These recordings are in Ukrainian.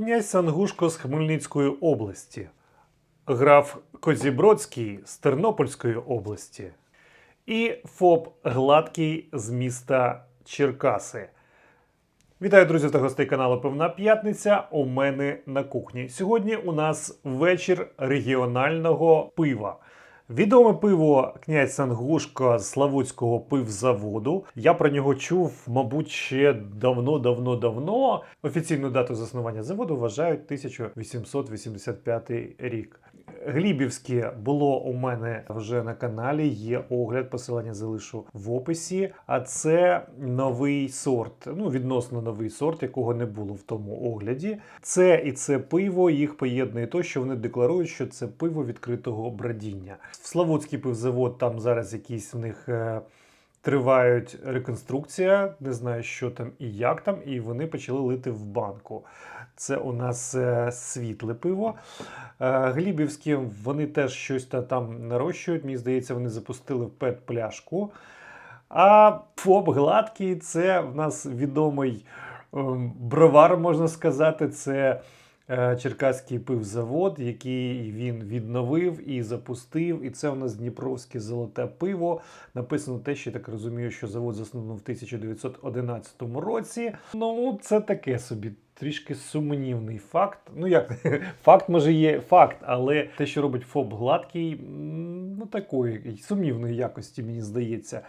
князь Сангушко з Хмельницької області, граф Козібродський з Тернопільської області і ФОП Гладкий з міста Черкаси. Вітаю, друзі та гостей каналу Певна П'ятниця. У мене на кухні. Сьогодні у нас вечір регіонального пива. Відоме пиво князь Сангушка з Славутського пивзаводу. Я про нього чув, мабуть, ще давно-давно-давно. Офіційну дату заснування заводу вважають 1885 рік. Глібівське було у мене вже на каналі. Є огляд, посилання залишу в описі. А це новий сорт, ну відносно новий сорт, якого не було в тому огляді. Це і це пиво їх поєднує то, що вони декларують, що це пиво відкритого бродіння. В Славутський пивзавод там зараз якісь в них. Тривають реконструкція, не знаю, що там і як там, і вони почали лити в банку. Це у нас е, світле пиво. Е, Глібівські вони теж щось там нарощують. Мені здається, вони запустили в пет-пляшку. А ФОП гладкий це в нас відомий ем, бровар, можна сказати. Це Черкаський пивзавод, який він відновив і запустив. І це у нас Дніпровське золоте пиво. Написано те, що я так розумію, що завод заснований в 1911 році. Ну, це таке собі. Трішки сумнівний факт. Ну як факт може є факт, але те, що робить ФОП гладкий, ну такої сумнівної якості, мені здається.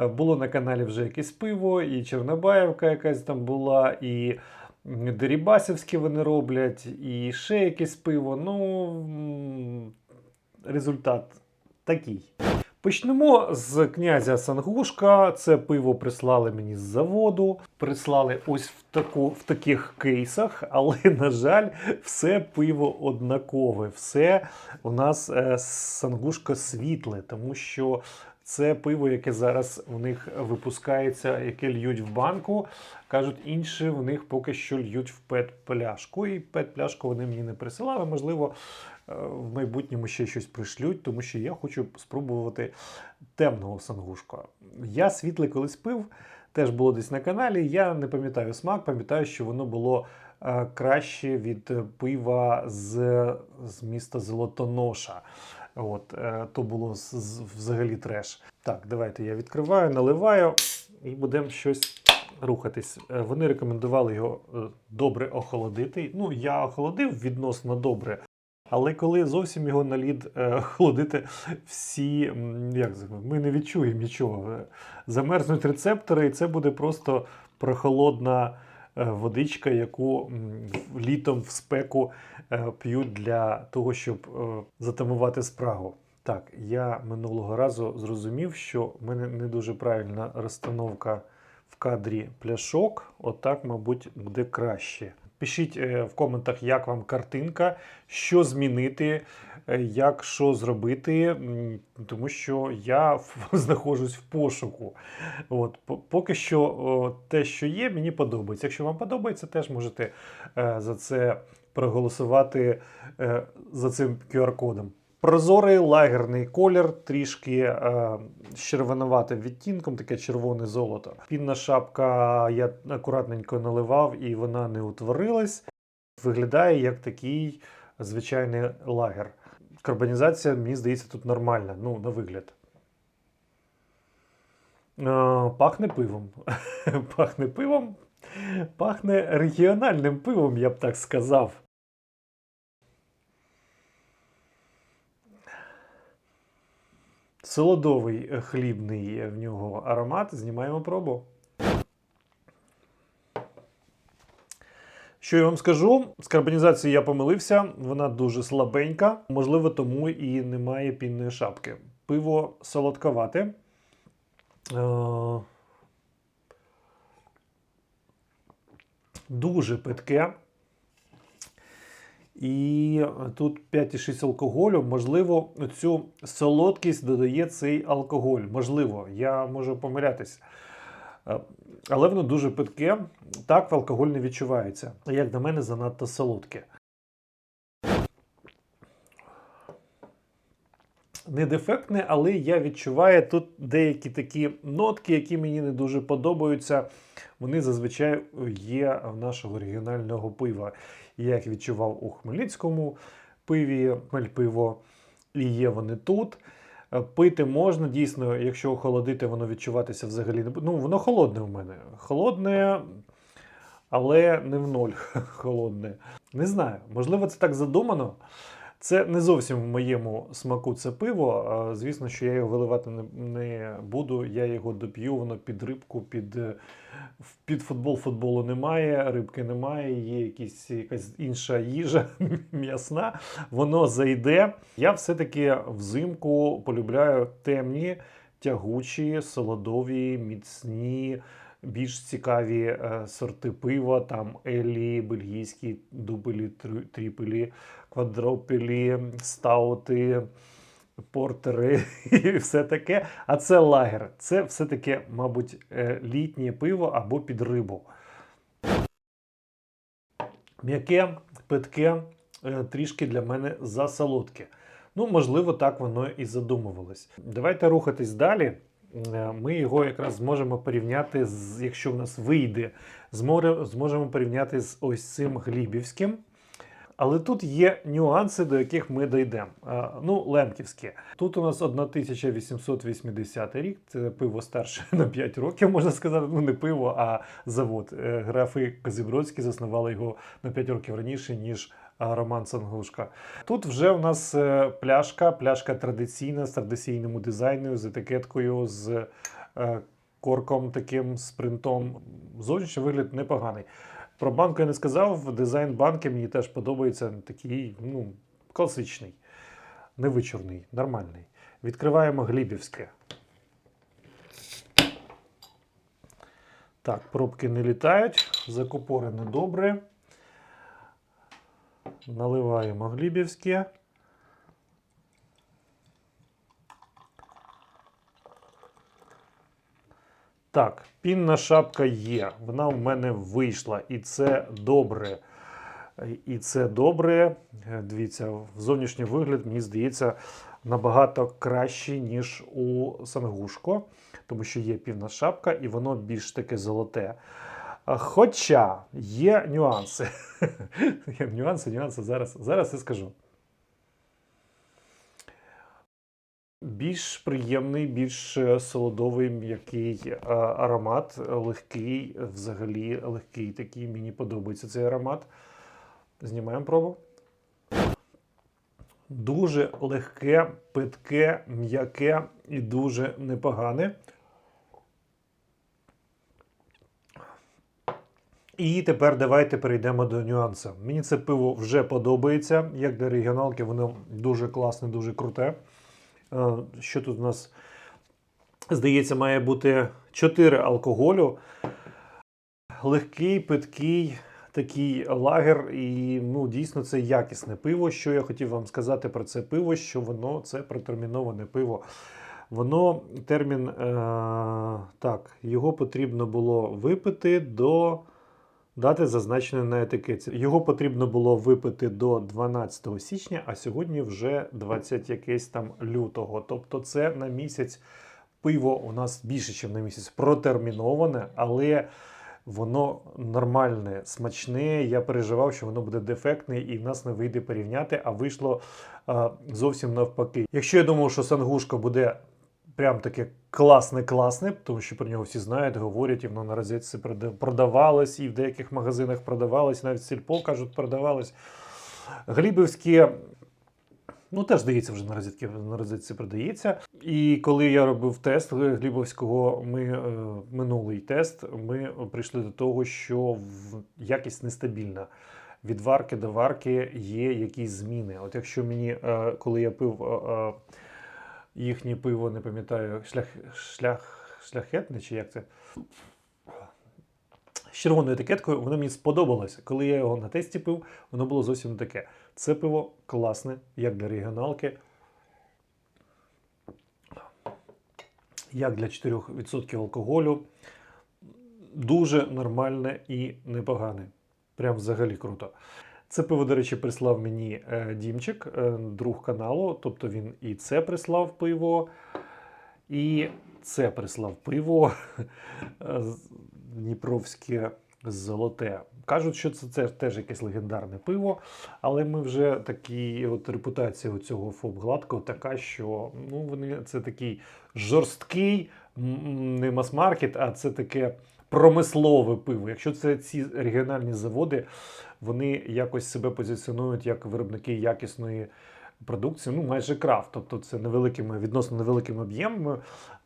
Е, Було на каналі вже якесь пиво, і Чорнобаївка якась там була, і м, Дерібасівське вони роблять, і ще якесь пиво. Ну результат такий. Почнемо з князя Сангушка. Це пиво прислали мені з заводу. Прислали ось в, таку, в таких кейсах, але, на жаль, все пиво однакове. Все у нас е, Сангушка світле, тому що це пиво, яке зараз у них випускається, яке льють в банку. Кажуть, інше в них поки що льють в пет-пляшку. І пет-пляшку вони мені не присилали. Можливо, е, в майбутньому ще щось пришлють, тому що я хочу спробувати темного сангушка. Я світле колись пив, теж було десь на каналі. Я не пам'ятаю смак, пам'ятаю, що воно було е, краще від пива з, з міста Золотоноша. От, е, то було взагалі треш. Так, давайте я відкриваю, наливаю і будемо щось рухатись. Е, Вони рекомендували його е, добре охолодити. Ну, я охолодив відносно добре. Але коли зовсім його на лід охолодити, всі як ми не відчуємо нічого. Замерзнуть рецептори, і це буде просто прохолодна водичка, яку літом в спеку е, п'ють для того, щоб е, затамувати спрагу. Так, я минулого разу зрозумів, що в мене не дуже правильна розстановка в кадрі пляшок. Отак, мабуть, буде краще. Пишіть е, в коментах, як вам картинка, що змінити, е, як що зробити, тому що я знаходжусь в пошуку. От, поки що те, що є, мені подобається. Якщо вам подобається, теж можете е, за це проголосувати за цим QR-кодом. Прозорий лагерний колір, трішки е, червонуватим відтінком, таке червоне золото. Пінна шапка я акуратненько наливав і вона не утворилась. Виглядає як такий звичайний лагер. Карбонізація, мені здається, тут нормальна, ну, на вигляд. Е, Пахне пивом. Пахне пивом. Пахне регіональним пивом, я б так сказав. Солодовий е, хлібний в нього аромат. Знімаємо пробу. Що я вам скажу? З карбонізацією я помилився, вона дуже слабенька, можливо, тому і немає пінної шапки. Пиво солодковате. Е, Дуже питке. І тут 5,6 алкоголю. Можливо, цю солодкість додає цей алкоголь. Можливо, я можу помилятись. Е, Але воно дуже питке. Так, в алкоголь не відчувається. Як на мене, занадто солодке. не дефектне, але я відчуваю тут деякі такі нотки, які мені не дуже подобаються. Вони зазвичай є в нашого регіонального пива. Я їх відчував у Хмельницькому пиві, Хмельпиво, і є вони тут. Е, Пити можна, дійсно, якщо охолодити, воно відчуватися взагалі не. Ну, воно холодне в мене. Холодне, але не в ноль холодне. Не знаю, можливо, це так задумано. Це не зовсім в моєму смаку це пиво. Звісно, що я його виливати не, буду. Я його доп'ю, воно під рибку, під, е, під футбол футболу немає, рибки немає, є якісь, якась інша їжа м'ясна. Воно зайде. Я все-таки взимку полюбляю темні, тягучі, солодові, міцні. Більш цікаві е, сорти пива, там елі, бельгійські, дубелі, тріпелі, квадропелі, стаути, портери і все таке. А це лагер. Це все таки, мабуть, е, літнє пиво або під рибу. М'яке, питке, е, трішки для мене засолодке. Ну, можливо, так воно і задумувалось. Давайте рухатись далі. Е, Ми його якраз зможемо порівняти з, якщо в нас вийде, зможемо порівняти з ось цим глібівським. Але тут є нюанси, до яких ми дійдемо. Е, Ну, лемківське. Тут у нас 1880 рік, це пиво старше на 5 років, можна сказати. Ну, не пиво, а завод. Е, Графи Козібродські заснували його на 5 років раніше, ніж Роман Сангушка. Тут вже у нас е, пляшка, пляшка традиційна з традиційним дизайном, з етикеткою, з е, корком таким, з. Зовнішній вигляд непоганий. Про банку я не сказав. Дизайн банки мені теж подобається. Такий, ну, класичний, невичурний, нормальний. Відкриваємо глібівське. Так, пробки не літають, закупорене добре. Наливаємо глібівське. Так, пінна шапка є. Вона в мене вийшла, і це добре. І це добре. Дивіться, зовнішній вигляд, мені здається, набагато кращий, ніж у Сангушко, тому що є півна шапка, і воно більш таке золоте. Хоча є нюанси. Є нюанси, нюанси зараз, зараз я скажу. Більш приємний, більш е, солодовий, м'який е, аромат, легкий, взагалі легкий такий. Мені подобається цей аромат. Знімаємо пробу. Дуже легке, питке, м'яке і дуже непогане. І тепер давайте перейдемо до нюансу. Мені це пиво вже подобається. Як для регіоналки, воно дуже класне, дуже круте. Е, Що тут у нас? Здається, має бути 4 алкоголю. Легкий, питкий, такий лагер. І ну, дійсно це якісне пиво. Що я хотів вам сказати про це пиво, що воно це протерміноване пиво. Воно термін, е, так, його потрібно було випити до дати зазначеної на етикетці. Його потрібно було випити до 12 січня, а сьогодні вже 20 якесь там лютого. Тобто це на місяць пиво у нас більше, ніж на місяць протерміноване, але воно нормальне, смачне. Я переживав, що воно буде дефектне і в нас не вийде порівняти, а вийшло а, зовсім навпаки. Якщо я думав, що Сангушка буде прям таке класне-класне, тому що про нього всі знають, говорять, і воно на розетці продавалось, і в деяких магазинах продавалось, навіть сільпо кажуть, продавалось. Глібівське, ну теж здається, вже на розетці, на розетці продається. І коли я робив тест Глібовського, ми, е, минулий тест, ми прийшли до того, що якість нестабільна. Від варки до варки є якісь зміни. От якщо мені, е, коли я пив е, їхнє пиво, не пам'ятаю, шлях, шлях, шляхетне чи як це? З червоною етикеткою, воно мені сподобалося. Коли я його на тесті пив, воно було зовсім таке. Це пиво класне, як для регіоналки. Як для 4% алкоголю. Дуже нормальне і непогане. Прям взагалі круто. Це пиво, до речі, прислав мені е, Дімчик, е, друг каналу. Тобто він і це прислав пиво, і це прислав пиво е, Дніпровське золоте. Кажуть, що це, це теж якесь легендарне пиво, але ми вже такі, от репутація цього ФОП гладкого така, що ну, вони це такий жорсткий, не мас-маркет, а це таке промислове пиво. Якщо це ці регіональні заводи, вони якось себе позиціонують як виробники якісної продукції, ну майже крафт, тобто це невеликими, відносно невеликими об'ємами,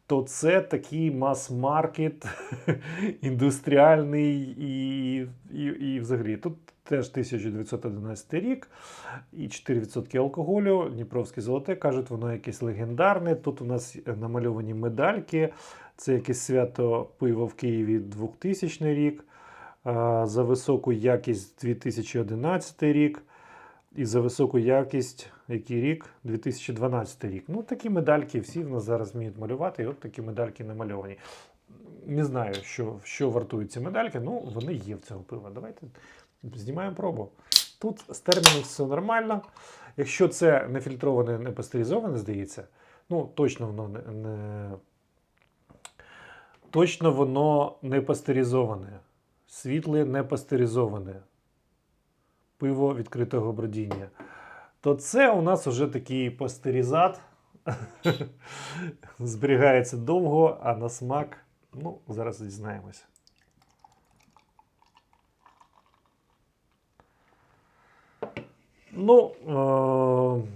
то це такий мас-маркет індустріальний і, і, і взагалі. Тут теж 1911 рік і 4% алкоголю. Дніпровське золоте кажуть, воно якесь легендарне. Тут у нас намальовані медальки. Це якесь свято пива в Києві 2000 рік. А, За високу якість 2011 рік. І за високу якість, який рік? 2012 рік. Ну, такі медальки всі в нас зараз вміють малювати, і от такі медальки намальовані. Не знаю, що, що вартують ці медальки, ну вони є в цього пива. Давайте знімаємо пробу. Тут з терміном все нормально. Якщо це не фільтроване, не пастеризоване, здається, ну точно воно не, не точно воно не пастеризоване. Світле не пастеризоване. Пиво відкритого бродіння. То це у нас вже такий пастеризат. Зберігається довго, а на смак, ну, зараз дізнаємося. Ну, е-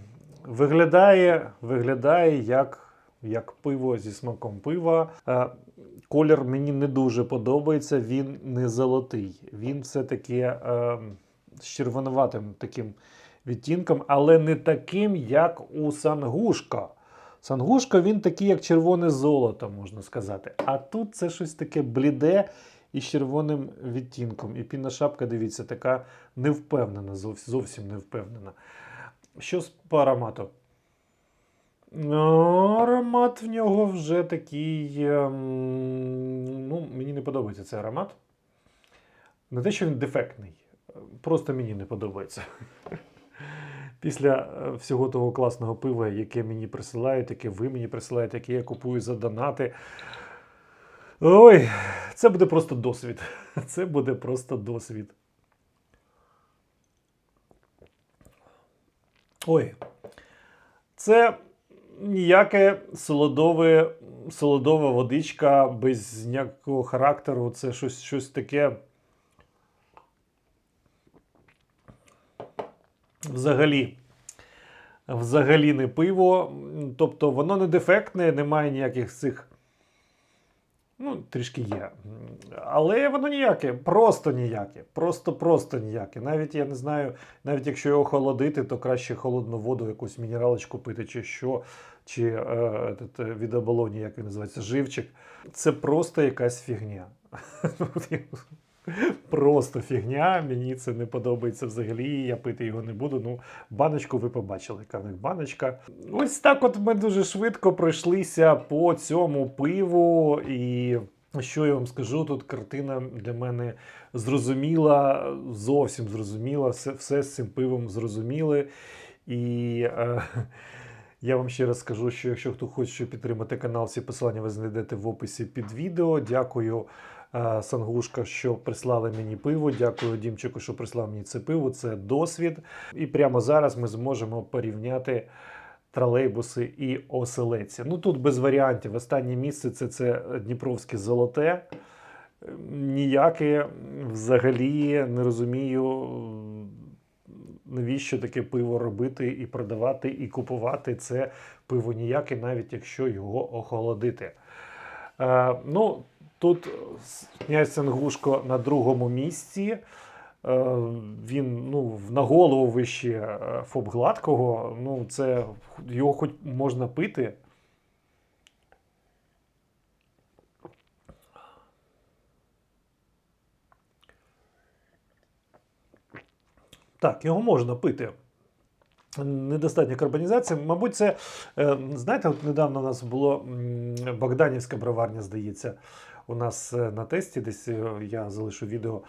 виглядає, виглядає як, як пиво зі смаком пива. Е- колір мені не дуже подобається, він не золотий. Він все-таки е- з червонуватим таким відтінком, але не таким, як у Сангушка. Сангушка він такий, як червоне золото, можна сказати. А тут це щось таке бліде і з червоним відтінком. І пінна шапка, дивіться, така невпевнена, зовсім, невпевнена. Що по аромату? Ну, аромат в нього вже такий. ем, Ну, мені не подобається цей аромат. Не те, що він дефектний, просто мені не подобається. Після е, всього того класного пива, яке мені присилають, яке ви мені присилаєте, яке я купую за донати. Ой, це буде просто досвід. Це буде просто досвід. Ой. Це ніяке солодове, солодова водичка без ніякого характеру. Це щось, щось таке. Взагалі. Взагалі не пиво. Тобто воно не дефектне, немає ніяких цих. Ну, трішки є. Але воно ніяке, просто ніяке. Просто-просто ніяке. Навіть я не знаю, навіть якщо його холодити, то краще холодну воду, якусь мінералочку пити, чи що, чи е, этот, від оболоні, як він називається, живчик. Це просто якась фігня. Просто фігня, мені це не подобається взагалі. Я пити його не буду. Ну, баночку ви побачили, яка в них баночка. Ось так от ми дуже швидко пройшлися по цьому пиву. І що я вам скажу, тут картина для мене зрозуміла, зовсім зрозуміла. Все, все з цим пивом зрозуміли. І е, я вам ще раз скажу, що якщо хто хоче підтримати канал, всі посилання ви знайдете в описі під відео. Дякую. е, Сангушка, що прислали мені пиво. Дякую Дімчику, що прислав мені це пиво. Це досвід. І прямо зараз ми зможемо порівняти тролейбуси і оселедці. Ну тут без варіантів. Останнє місце це, це Дніпровське золоте. Ніяке взагалі не розумію, навіщо таке пиво робити і продавати, і купувати це пиво ніяке, навіть якщо його охолодити. Е, ну, тут князь Сангушко на другому місці. Е, Він ну, на голову вище е, ФОП гладкого. Ну, це його хоч можна пити. Так, його можна пити. Недостатня карбонізація. Мабуть, це, е, знаєте, от недавно у нас було Богданівська броварня, здається, у нас на тесті, десь я залишу відео.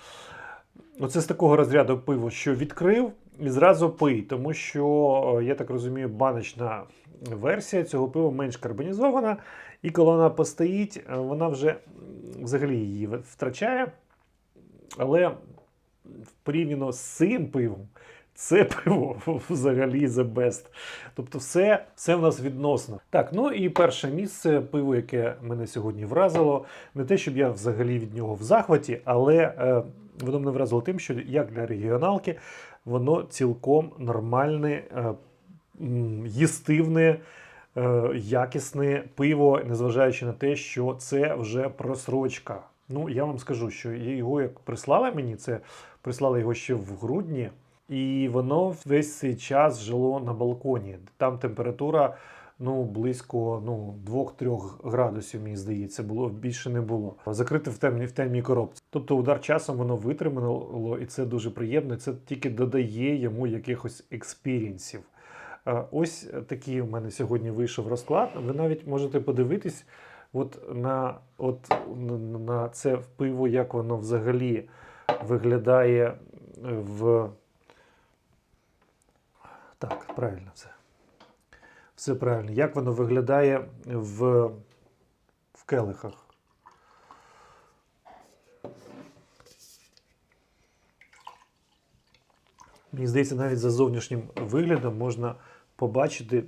Оце з такого розряду пиво, що відкрив і зразу пий, тому що, е, я так розумію, баночна версія цього пива менш карбонізована, і коли вона постоїть, е, вона вже взагалі її втрачає. Але порівняно з цим пивом, це пиво взагалі the best. Тобто, все, все в нас відносно. Так, ну і перше місце пиво, яке мене сьогодні вразило. Не те, щоб я взагалі від нього в захваті, але е, воно мене вразило тим, що як для регіоналки, воно цілком нормальне, е, їстивне. е, Якісне пиво, незважаючи на те, що це вже просрочка. Ну, я вам скажу, що його як прислали мені, це прислали його ще в грудні, і воно весь цей час жило на балконі. Там температура ну, близько ну, 2-3 градусів, мені здається, було більше не було. Закрите в темній, в темній коробці. Тобто удар часом воно витримало, і це дуже приємно. Це тільки додає йому якихось експірінсів. Е, Ось такий у мене сьогодні вийшов розклад. Ви навіть можете подивитись от на, от, на це пиво, як воно взагалі виглядає в. Так, правильно все. Все правильно. Як воно виглядає в, в келихах? Мені здається, навіть за зовнішнім виглядом можна побачити,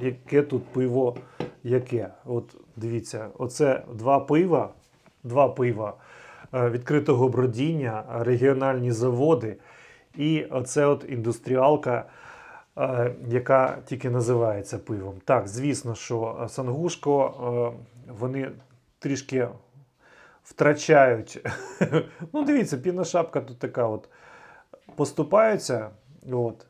яке тут пиво яке. От дивіться, оце два пива, два пива е, відкритого бродіння, регіональні заводи, і оце от індустріалка, яка тільки називається пивом. Так, звісно, що е, Сангушко, е, вони трішки втрачають. ну, дивіться, пінна шапка тут така от поступаються. От.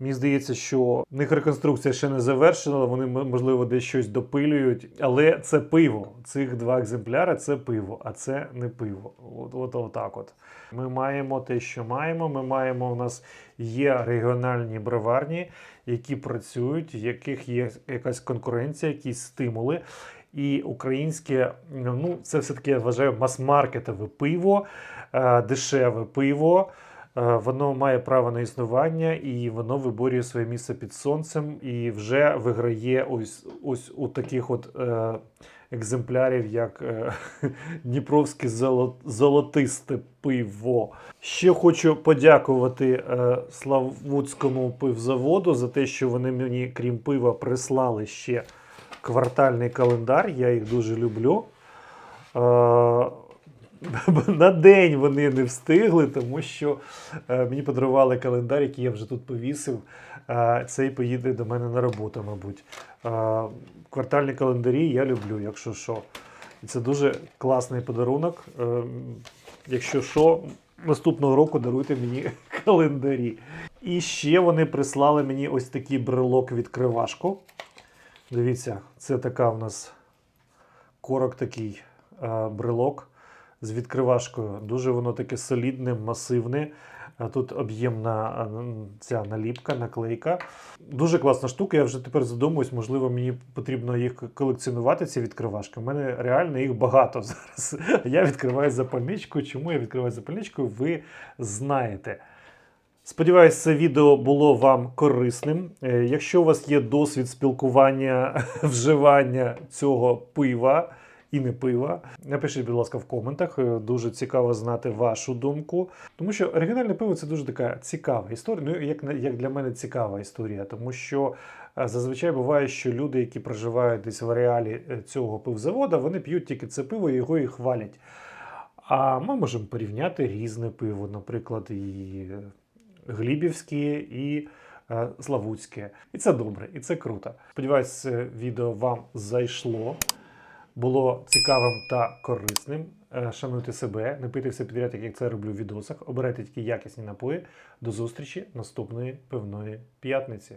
Мені здається, що в них реконструкція ще не завершена, вони, можливо, десь щось допилюють. Але це пиво. Цих два екземпляри це пиво, а це не пиво. От, от, отак от. Ми маємо те, що маємо. Ми маємо, у нас є регіональні броварні, які працюють, в яких є якась конкуренція, якісь стимули. І українське, ну, це все-таки я вважаю мас-маркетове пиво, е, дешеве пиво. Е, Воно має право на існування і воно виборює своє місце під сонцем і вже виграє ось, ось у таких от е, екземплярів, як е, Дніпровське золо- золотисте пиво. Ще хочу подякувати е, Славутському пивзаводу за те, що вони мені, крім пива, прислали ще квартальний календар. Я їх дуже люблю. Е, на день вони не встигли, тому що е, мені подарували календар, який я вже тут повісив. Е, цей поїде до мене на роботу, мабуть. Е, квартальні календарі я люблю, якщо що. І це дуже класний подарунок. Якщо що, наступного року даруйте мені календарі. І ще вони прислали мені ось такий брелок відкривашку. Дивіться, це така в нас корок такий брелок з відкривашкою. Дуже воно таке солідне, масивне. Тут об'ємна ця наліпка, наклейка. Дуже класна штука. Я вже тепер задумуюсь, можливо, мені потрібно їх колекціонувати, ці відкривашки. У мене реально їх багато зараз. Я відкриваю запальничку. Чому я відкриваю запальничку, ви знаєте. Сподіваюсь, це відео було вам корисним. Е, Якщо у вас є досвід спілкування, вживання цього пива і не пива, напишіть, будь ласка, в коментах. Е, Дуже цікаво знати вашу думку. Тому що оригінальне пиво це дуже така цікава історія. Ну, як, як для мене цікава історія, тому що е, зазвичай буває, що люди, які проживають десь в ареалі е, цього пивзавода, вони п'ють тільки це пиво і його і хвалять. А ми можемо порівняти різне пиво, наприклад, і Глібівське, і Славутське. І це добре, і це круто. Сподіваюсь, відео вам зайшло, було цікавим та корисним. Е, Шануйте себе, не пийте все підряд, як я це роблю в відосах. Обирайте тільки якісні напої. До зустрічі наступної пивної п'ятниці.